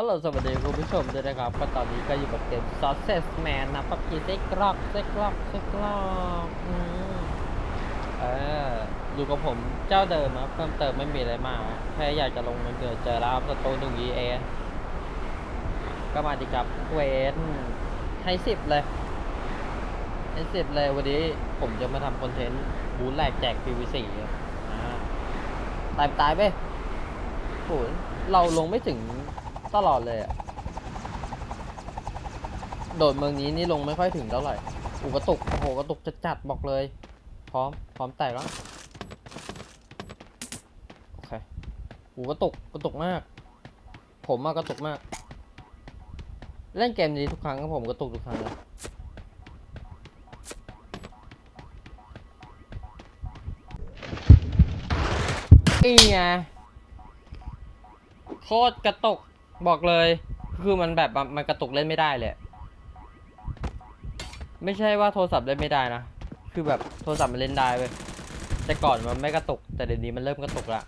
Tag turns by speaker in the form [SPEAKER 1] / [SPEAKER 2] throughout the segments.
[SPEAKER 1] ฮัลโหลสวัสดีคุณผู้ชมด้วยนะครับก็ตอนนี้ก็อยู่กับเกม Sausage Man นะปับกีไส้กรอกไส้กรอกไส้กรอกอืเอออยู่กับผมเจ้าเดิมครับเพิ่มเติมไม่มีอะไรมากแค่อยากจะลงเงินเดือนเจอแล้วครับสตูหนึ่ง EA ก็มาดีกับเวนให้สิบเลยให้สิบเลยวันนี้ผมจะมาทำคอนเทนต์บูธแหลกแจก PVC ครับอ่าตายตายไปโหเราลงไม่ถึง ตลอดเลยอะโดดเมืองนี้นี่ลงไม่ค่อยถึงเท่าไหร่อุกระตุก โอ้โหกระตุกจะจัดๆบอกเลย พร้อม พร้อมแตกแล้ว โอเคอูกระตุก กระตุกมาก ผมมากระตุกมาก เล่นเกมนี้ทุกครั้งครับผมกระตุกทุกครั้งเลยนี่ไงโคตรกระตุก บอกเลย คือมันแบบมันกระตุกเล่นไม่ได้เลย ไม่ใช่ว่าโทรศัพท์เล่นไม่ได้นะ คือแบบโทรศัพท์มันเล่นได้เว้ย แต่ก่อนมันไม่กระตุก แต่เดี๋ยวนี้มันเริ่มกระตุกละ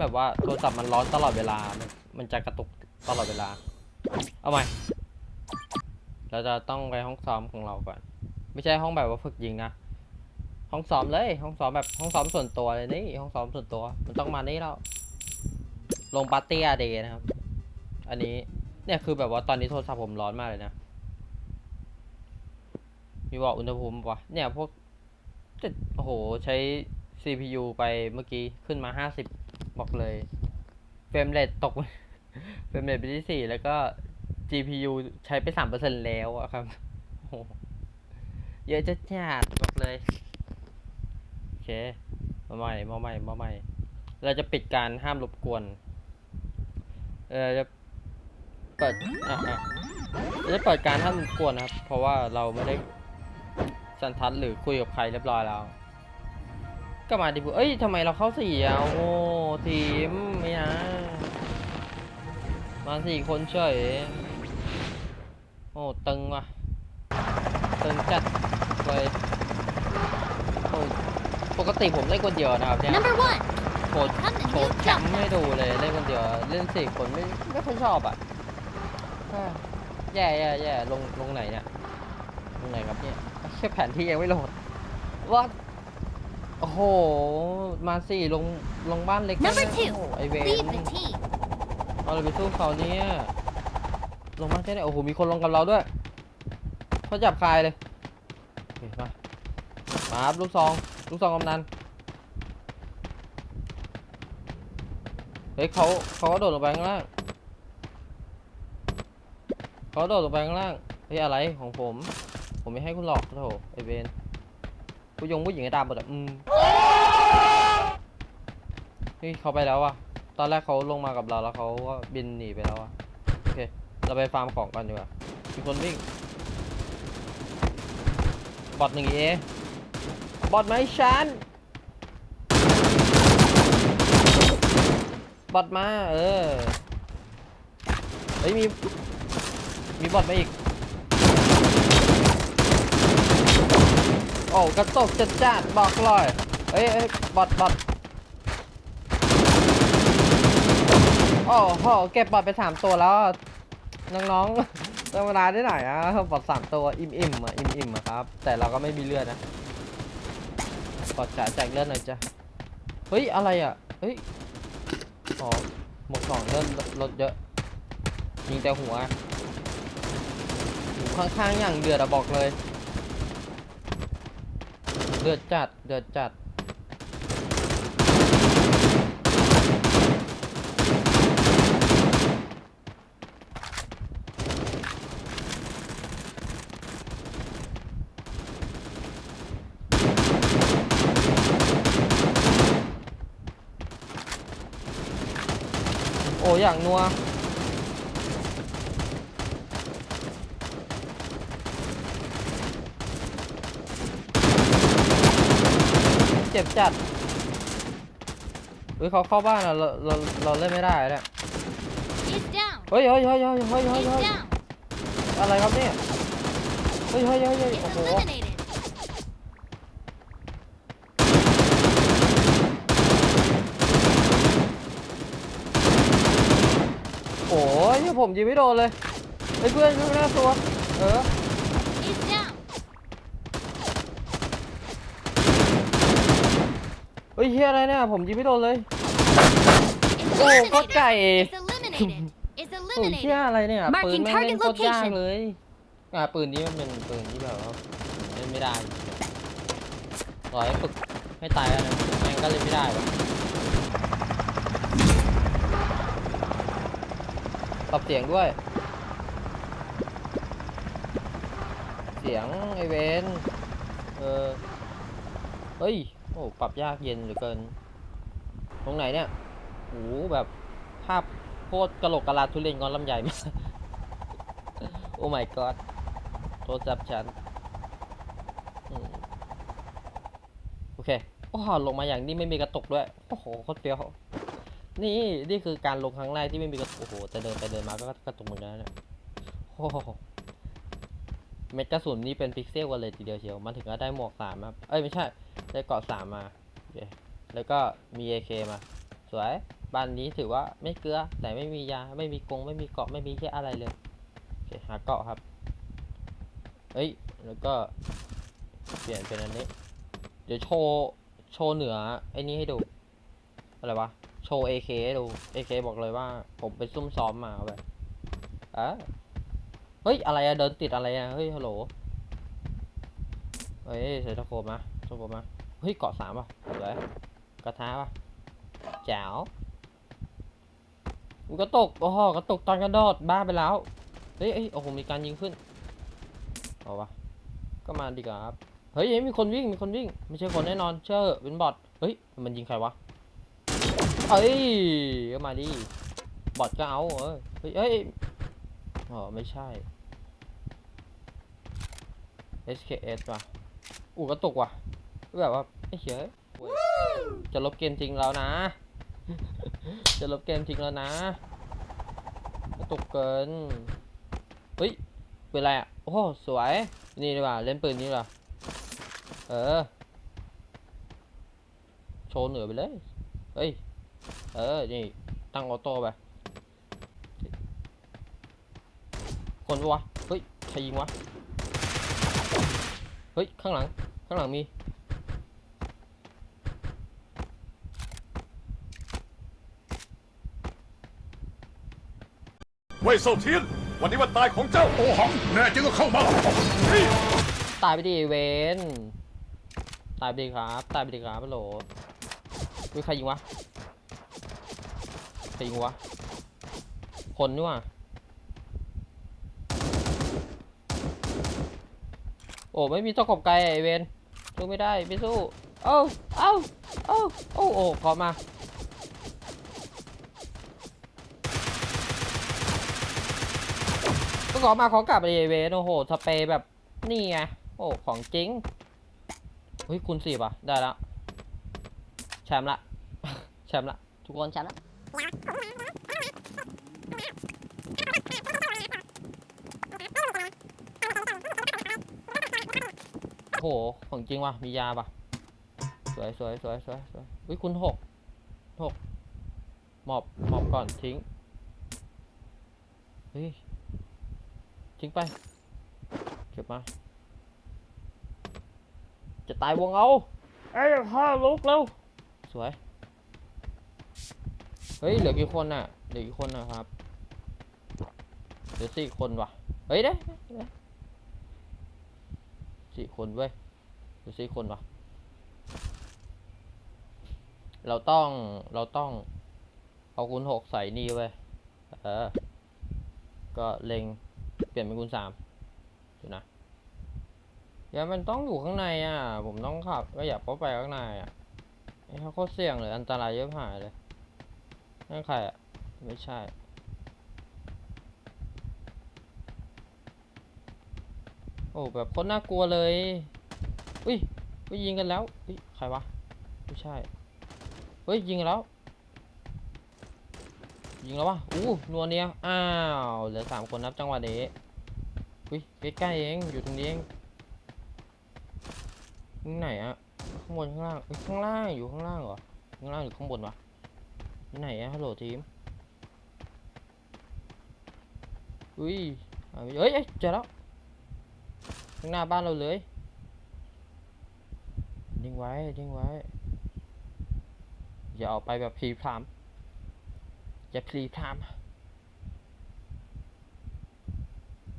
[SPEAKER 1] แบบว่าโทรศัพท์มันร้อนตลอดเวลา มันมันจะกระตุกตลอดเวลา เอาใหม่ เราจะต้องไปห้องซ้อมของเราก่อน ไม่ใช่ห้องแบบว่าฝึกยิงนะ ห้องซ้อมเลย ห้องซ้อมแบบห้องซ้อมส่วนตัวเลยนี่ ห้องซ้อมส่วนตัว มันต้องมานี่แล้ว ลงปาร์ตี้อาเดนะครับ อันนี้ เนี่ยคือแบบว่าตอนนี้โทรศัพท์ผมร้อนมากเลยนะ มีบอกอุณหภูมิปะเนี่ยพวกจะโอ้โห ใช้ CPU ไปเมื่อกี้ขึ้นมา 50 บอกเลย เฟรมเรทตก เฟรมเรทไปที่ 4 แล้วก็ GPU ใช้ไป 3%แล้วอะครับ โอ้โห เยอะจะจัดบอกเลย โอเค มาใหม่ มาใหม่ มาใหม่ เราจะปิดการห้ามรบกวน เออจะ เปิด อะอะเราจะเปิดการห้ามรบกวนนะครับ เพราะว่าเราไม่ได้สันทัดหรือคุยกับใครเรียบร้อยแล้ว ก็มาดิบุเอ้ยทำไมเราเข้าสี่อะโอ้โหทีมไม่นะมาสี่คนเฉยโอ้ตึงว่ะตึงจัดเลยโอ้ปกติผมเล่นคนเดียวนะครับเนี่ย
[SPEAKER 2] Number one,
[SPEAKER 1] โคตร
[SPEAKER 2] come and
[SPEAKER 1] โช
[SPEAKER 2] you
[SPEAKER 1] ว์แคม
[SPEAKER 2] jump.
[SPEAKER 1] ป์ให้ดูเลยเล่นคนเดียวเล่นสี่คนไม่ไม่ค่อยชอบอะเอ้ย แย่แย่แย่ลงลงไหนเนี่ยลงไหนครับเนี่ยแค่แผนที่ยังไม่โหลดว่าโอ้โห มาสี่ลงลงบ้านเล็ก
[SPEAKER 2] Number
[SPEAKER 1] นะ
[SPEAKER 2] two,
[SPEAKER 1] โอ้โหไอเวน
[SPEAKER 2] leave the team.
[SPEAKER 1] เอาเลยไปสู้เขาเนี่ยลงมาแค่ไหนโอ้โหมีคนลงกับเราด้วยเขาจับคายเลยโอเคมามาครับลูกซองลูกซองกำนันเฮ้ยเขาเขาก็โดดลงไปข้างล่าง เขาโดดลงไปข้างล่างเฮ้ยอะไรของผม ผมไม่ให้คุณหลอกโถไอเวนผู้ยงผู้หญิงไอ้ดามหมดอะอืมเฮ้ยเขาไปแล้วอะ ตอนแรกเขาลงมากับเราแล้วเขาก็บินหนีไปแล้วอะโอเค เราไปฟาร์มของกันดีกว่ามีคนวิ่ง บอทหนึ่งเอบอทไหมฉันบอทมา เออ เฮ้ยมี มีบอทมาอีก โอ้กระตกจัดจัดๆบอกเลยเฮ้ยเฮ้ยบอทบอทโอ้โหเก็บบอทไปสามตัวแล้ว น้องๆธรรมดาได้ไหนอะบอทสามตัวอิ่มอิ่มๆอะอิ่มอิ่มๆอะครับ แต่เราก็ไม่มีเลือดนะบอทจ๋าแจกเลือดหน่อยจ้ะเฮ้ยอะไรอะเฮ้ยอ๋อหมวกสองเลื่อนลดเยอะยิงแต่หัว ข้างๆอย่างเดือดอะบอกเลย เดือดจัด เดือดจัด โอ้อย่างนัว จ็บจัดเฮ้ยเขาเข้าบ้านอะเราเราเราเล่นไม่ได้เนี่ย
[SPEAKER 2] He's down.
[SPEAKER 1] เฮ้ยเฮ้ยเฮ้ยเฮ้ยเฮ้ยเฮ้ย
[SPEAKER 2] He's
[SPEAKER 1] เฮ้ย
[SPEAKER 2] down.
[SPEAKER 1] อะไรครับเนี่ยเฮ้ยเฮ้ยเฮ้ยเฮ้ย
[SPEAKER 2] He's
[SPEAKER 1] โอ้โห
[SPEAKER 2] eliminated.
[SPEAKER 1] โอ้เนี่ยผมยิงไม่โดนเลยไอ้ยเพื่อนข้างหน้าตัวเออ เฮ้ยเฮียอะไรเนี่ยผมยิงไม่โดนเลย
[SPEAKER 2] It's
[SPEAKER 1] โอ้โคตร
[SPEAKER 2] eliminated.
[SPEAKER 1] ไก่
[SPEAKER 2] It's eliminated. It's
[SPEAKER 1] โอ้ยเฮีย
[SPEAKER 2] eliminated.
[SPEAKER 1] อะไรเนี่ย
[SPEAKER 2] Marking
[SPEAKER 1] ปืนแม่งเล่น
[SPEAKER 2] target
[SPEAKER 1] โคตรยาก
[SPEAKER 2] location
[SPEAKER 1] เลยอ่าปืนนี้มันเป็นปืนที่แบบว่าเล่นไม่ได้ต่อให้ฝึกให้ตายแล้วนะแม่งก็เล่นไม่ได้วะปรับเสียงด้วย เสียงไอเวนเออเฮ้ย โอ้ปรับยากเย็นเหลือเกิน ตรงไหนเนี่ยโอ้โหแบบภาพโคตรกระโหลกกระลาทุเรนงอนลำใหญ่มากโอ้ my god โทรศัพท์ฉันโอเคโอ้โหลงมาอย่างนี้ไม่มีกระตุกด้วย โอ้โหโคตรเปรี้ยวนี่ นี่คือการลงครั้งแรกที่ไม่มีกระตุก โอ้โหแต่เดินไปเดินมาก็กระตุกเหมือนกันนะเนี่ยโอ้โห เม็ดกระสุนนี่เป็นพิกเซลกันเลยทีเดียวเชียว มันถึงก็ได้หมวกสามครับ เอ้ยไม่ใช่ ได้เกาะสามมาโอเคแล้วก็มี AK มา สวยบ้านนี้ถือว่าไม่เกลือ แต่ไม่มียา ไม่มีกรงไม่มีเกาะ ไม่มีแค่อะไรเลยโอเคหาเกาะครับ เอ้ย แล้วก็เปลี่ยนเป็นอันนี้ เดี๋ยวโชว์ โชว์เหนือไอ้นี้ให้ดู อะไรวะ โชว์ AK ให้ดู AK บอกเลยว่า ผมไปซุ่มซ้อมมาแบบอะ เฮ้ย อะไรอะเดินติดอะไรอะเฮ้ย ฮัลโหล เฮ้ยใส่ตะโขบมาตะโขบมา เฮ้ย เกาะสามป่ะสวยกระทะป่ะแจ๋วมันก็ตก โอ้โหกระตกตอนกระโดด บ้าไปแล้ว เฮ้ยเอ้ยโอ้โห มีการยิงขึ้น เอาวะก็มาดีกว่าครับเฮ้ยเฮ้ย มีคนวิ่ง มีคนวิ่ง ไม่ใช่คนแน่นอน เชื่อเป็นบอท เฮ้ย มันยิงใครวะ เอ้ย ก็มาดิ บอทก็เอาเออเฮ้ยเอ้ยอ๋อไม่ใช่ SKS ว่ะอูกระตุกว่ะแบบว่าไอ้เหี้ยจะลบเกมจริงแล้วนะ จะลบเกมจริงแล้วนะ กระตุกเกิน เฮ้ยปืนอะไรอะ โอ้สวย นี่ดีกว่า เล่นปืนนี้ดีกว่าเออ โชว์เหนือไปเลย เฮ้ย เออ นี่ ตั้งออโต้ไป คนวะ เฮ้ย ใครยิงวะ เฮ้ย ข้างหลัง ข้างหลังมี
[SPEAKER 3] เว่ยเซาเทียน วันนี้วันตายของเจ้า
[SPEAKER 4] โอหัง แน่จริงก็เข้ามา
[SPEAKER 1] ตายไปดิเวนตายไปดิครับ ตายไปดิครับฮัลโหลเฮ้ยใครยิงวะ ใครยิงวะ คนนี่หว่า โอ้ไม่มีตะขบไกลไอเวนสู้ไม่ได้ไม่สู้เอ้าเอ้าเอ้าโอ้โอ้ขอมาก็ขอมาขอกลับไปเวนโอ้โหสเปรย์แบบนี่ไงโอ้ของจริงเฮ้ยคุณสี่ป่ะได้แล้วแชมป์ละแชมป์ละทุกคนแชมป์ละ โอ้โหของจริงว่ะมียาป่ะสวยสวยสวยสวยสวยอุ้ยคุณหกหกหมอบหมอบก่อนทิ้งเฮ้ยทิ้งไปเก็บมา จะตายวงเอาไอ้ยพ่อลุกเร็วสวยเฮ้ยเหลือกี่คนน่ะเหลือกี่คนนะครับเหลือสี่คนว่ะเฮ้ยได้ได้ได้ สี่คนเว้ยเหลือสี่คนวะเราต้องเราต้อง เอาคูณหกใส่นี่เว้ยเออ ก็เล็งเปลี่ยนเป็นคูณสามดูนะอย่ามันต้องอยู่ข้างในอะ ผมต้องขับก็อยากเข้าไปข้างในอะไอ้เขาโคตรเสี่ยงเลยอันตรายเยอะหายเลยนั่นใครอะ ไม่ใช่ อ้แบบโคตรน่ากลัวเลย อุ้ยไปยิงกันแล้วอุ้ยใครวะไม่ใช่เฮ้ยยิงแล้ว ยิงแล้ววะอู้นัวเนียอ้าวเหลือสามคนนับจังหวะนี้อุ้ยใกล้ๆเองอยู่ตรงนี้เองนี่ไหนอะข้างบนข้างล่างอ้ยข้างล่างอยู่ข้างล่างเหรอข้างล่างหรือข้างบนวะนี่ไหนอะฮัลโหลทีมอุ้ยเอาเอ้ยเอ้ยเจอแล้ว ข้างหน้าบ้านเราเลยยิงไว้ยิงไว้ อย่าออกไปแบบพลีพรามอย่าพลีพราม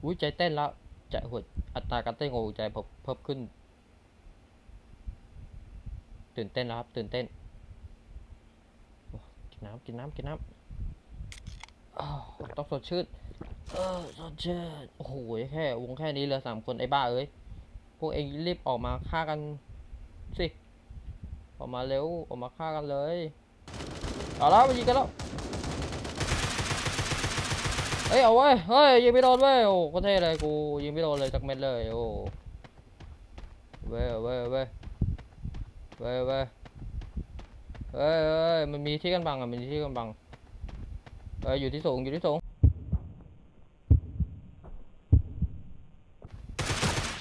[SPEAKER 1] อุ้ยใจเต้นแล้วใจหัวอัตราการเต้นของหัวใจผมเพิ่มขึ้น ตื่นเต้นแล้วครับตื่นเต้นกินน้ำกินน้ำกินน้ำต้องสดชื่น เออสดชื่นโอ้โหแค่วงแค่นี้เหลือสามคนไอ้บ้าเอ้ย พวกเองรีบออกมาฆ่ากันสิ ออกมาเร็ว ออกมาฆ่ากันเลย เอาล้วมายิงกันแล้ว เอ้ยเอาเว้เฮ้ยยิงไม่โดนเว้ย โอ้โคตรเท่เลยกูยิงไม่โดนเลยสักเม็ดเลย โอ้ เว้ยเว้ยเว้ยเว้ยเว้ยเฮ้ยเฮ้ยมันมีที่กันบังอะมันมีที่กันบังเอ้ยอยู่ที่สูงอยู่ที่สูง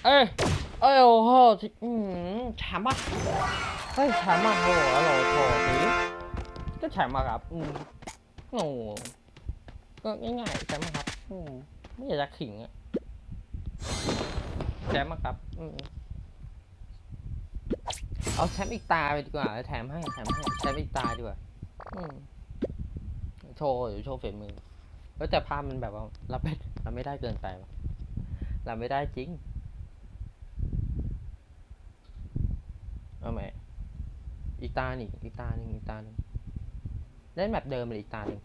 [SPEAKER 1] เอ้ยเอ้ยโอ้โหที่อืมแชมป์อะเฮ้ยแชมป์อะโหอร่อยโถสิก็แชมป์อะครับอืมโอ้ก็ง่ายๆแชมป์อะครับอืมไม่อยากจะขิงอะแชมป์อะครับอืมเอาแชมป์อีกตาไปดีกว่าแถมให้แถมให้แชมป์อีกตาดีกว่าอืมโชว์เดี๋ยวโชว์ฝีมือเฮ้ยแต่ภาพมันแบบว่าเรับไม่รับไม่ได้เกินไปว่ะรับไม่ได้จริง เอาไหมอีกตาหนึ่งอีกตาหนึ่งอีกตาหนึ่งเล่นแบบเดิมเลยอีกตาหนึ่ง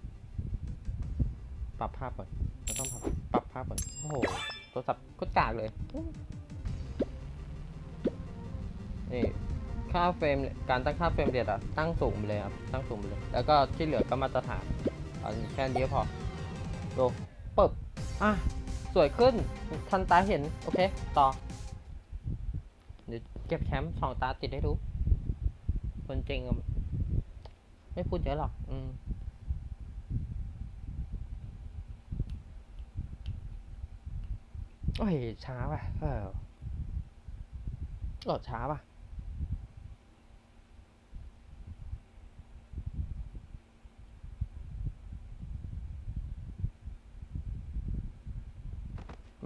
[SPEAKER 1] ปรับภาพก่อนเราต้องปรับปรับภาพก่อนโอ้โหโทรศัพท์ก็กากเลยนี่ค่าเฟรมการตั้งค่าเฟรมเรทอะตั้งสูงไปเลยครับตั้งสูงไปเลย แล้วก็ที่เหลือก็มาตรฐานเอาแค่นี้พอดูปึ๊บอะสวยขึ้นทันตาเห็น โอเค ต่อ ก็บแชมป์สองตาติดให้ดูคนจริงไม่พูดเยอะหรอก อืมโอ้ย ช้าว่ะเออโหลดช้าว่ะ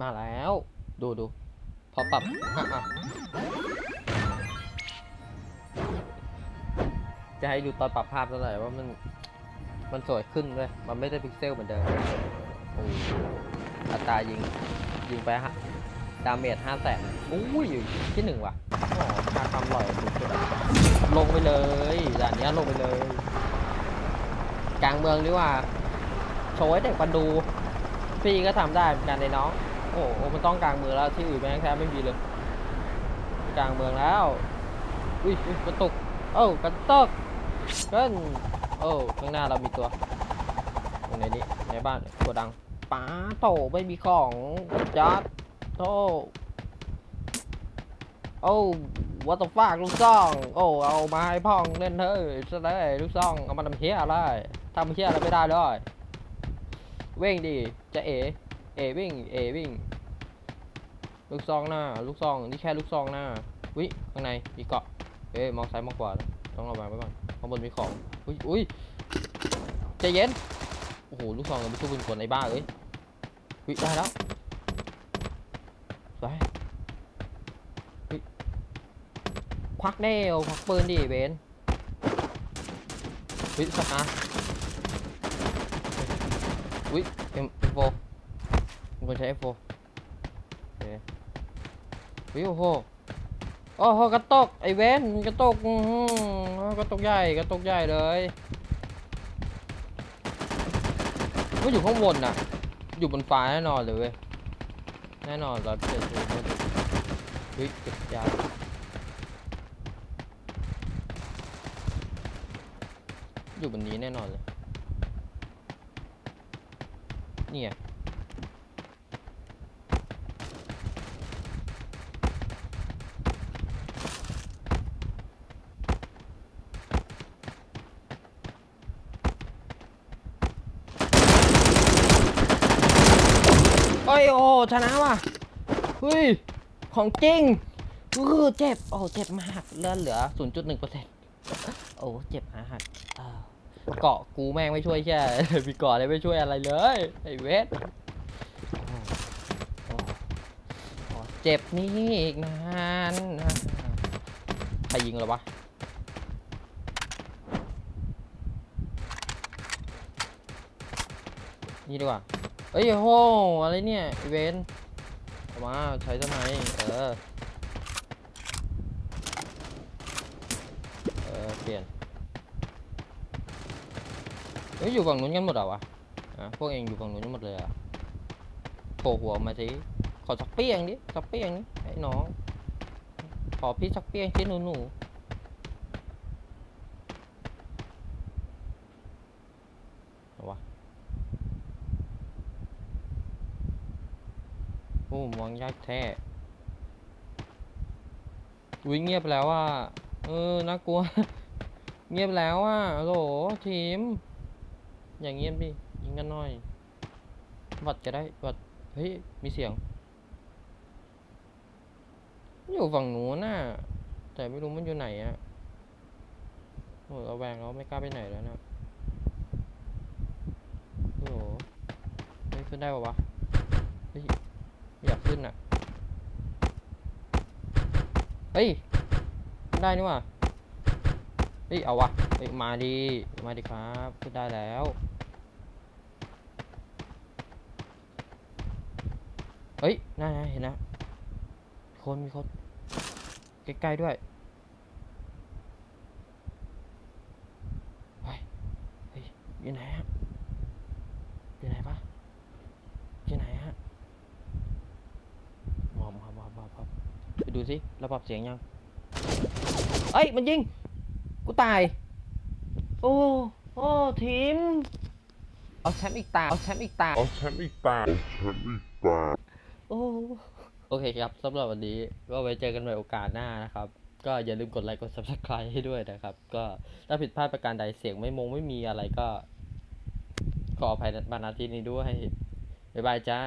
[SPEAKER 1] มาแล้ว ดูดูพอปรับอะ จะให้ดูตอนปรับภาพเท่าไหร่ว่ามันมันสวยขึ้นด้วยมันไม่ได้พิกเซลเหมือนเดิมโอ้ยอัตรายิงยิงไปฮะดาเมจห้าแสนอุ้ยอยู่ที่หนึ่งว่ะโอ้ค่าความอร่อยสุดลงไปเลยด่านนี้ลงไปเลย กลางเมืองดีกว่าโชว์ให้เด็กมาดู พี่ก็ทำได้เหมือนกันเลยน้อง โอ้โหมันต้องกลางเมืองแล้วที่อื่นแม่งแทบไม่มีเลย กลางเมืองแล้ว อุ้ยอุ้ยกระตุก เอ้ากระตุก ขึ้นโอ้ข้างหน้าเรามีตัวตรงไหนนี้ในบ้านตัวดังป้าโตไม่มีของจัดโตโอ้วัตฟากลูกซอง โอ้เอามาให้พ่องเล่นเถอะซะเลยลูกซองเอามาทำเฮียอะไรทำเฮียอะไรไม่ได้เลยเว่งดิจะเอเอวิ่งเอวิ่งลูกซองหน้าลูกซองนี่แค่ลูกซองหน้าวิข้างในมีเกาะเอ้ยมองซ้ายมองขวานะ ต้องระวังไว้ก่อนข้างบนมีของ อุ้ยอุ้ยใจเย็น โอ้โห ลูกซองยังไม่สู้เป็นคนไอ้บ้าเอ้ยวิได้แล้วไปวิควักเนวควักปืนดิเบนวิสตาร์วิเอ็มเอ็มโฟผมควรใช้เอ็มโฟวิวโอ้โห โอ้โหกระตกไอเวนกระตกกระตกใหญ่กระตกใหญ่เลยว่าอยู่ข้างบนน่ะ อยู่บนฟ้าแน่นอนเลยเว้ยแน่นอนร้อยเปอร์เซ็นต์เลยเฮ้ยเก็บยาอยู่บนนี้แน่นอนเลยเนี่ย โอ้ชนะว่ะเฮ้ยของจริงเออเจ็บโอ้เจ็บมากเลือดเหลือ 0.1%โอ้เจ็บมากอ้าวเกาะกูแม่งไม่ช่วยแค่มีเกาะเลยไม่ช่วยอะไรเลยไอ้เวทเจ็บนี่อีกนานใครยิงเหรอวะนี่ดีกว่า เอ้ยโหอะไรเนี่ยอีเวนต์เอามาใช้ทำไมเออเออเปลี่ยนเฮ้ยอยู่ฝั่งนู้นกันหมดเหรอวะอะพวกเองอยู่ฝั่งนู้นกันหมดเลยอะโผล่หัวมาสิขอสักเปี้ยงดิสักเปี้ยงดิไอ้น้องขอพี่สักเปี้ยงสิหนูหนูเอาวะ อ้มองยากแท้อุ้ยเงียบแล้วอะเออน่ากลัว เงียบแล้วอะโหลทีม อย่างเงียบดิยิงกันหน่อยวัดจะได้วัดเฮ้ยมีเสียง อยู่ฝั่งหนูน่ะแต่ไม่รู้มันอยู่ไหนอะโอ้ยระแวงแล้วไม่กล้าไปไหนแล้วนะโอ้โหเฮ้ยขึ้นได้ปะวะเฮ้ย อยากขึ้นอะ เฮ้ย ได้นี่ว่ะเฮ้ย เอาวะเฮ้ย มาดี มาดีครับ ขึ้นได้แล้ว เฮ้ยน่าเห็นนะ คนมีคน ใกล้ๆด้วยเฮ้ยเฮ้ย อยู่ไหนฮะ อยู่ไหนปะอยู่ไหนฮะ มอบมอบมอบมอบมอบไป ดูสิระบบเสียงยังเอ้ยมันยิง กูตาย โอ้ โอ้ทีม เอาแชมป์อีกตา เอาแชมป์อีกตา
[SPEAKER 4] เอาแชมป์อีกตา เอาแชมป์อีกตา
[SPEAKER 1] โอ้ โอเคครับสำหรับวันนี้ก็ไว้เจอกันใหม่โอกาสหน้านะครับ ก็อย่าลืมกดไลค์กด subscribe ให้ด้วยนะครับ ก็ถ้าผิดพลาดประการใดเสียงไม่มงไม่มีอะไรก็ ขออภัยมาณที่นี้ด้วยบ๊ายบายจ้า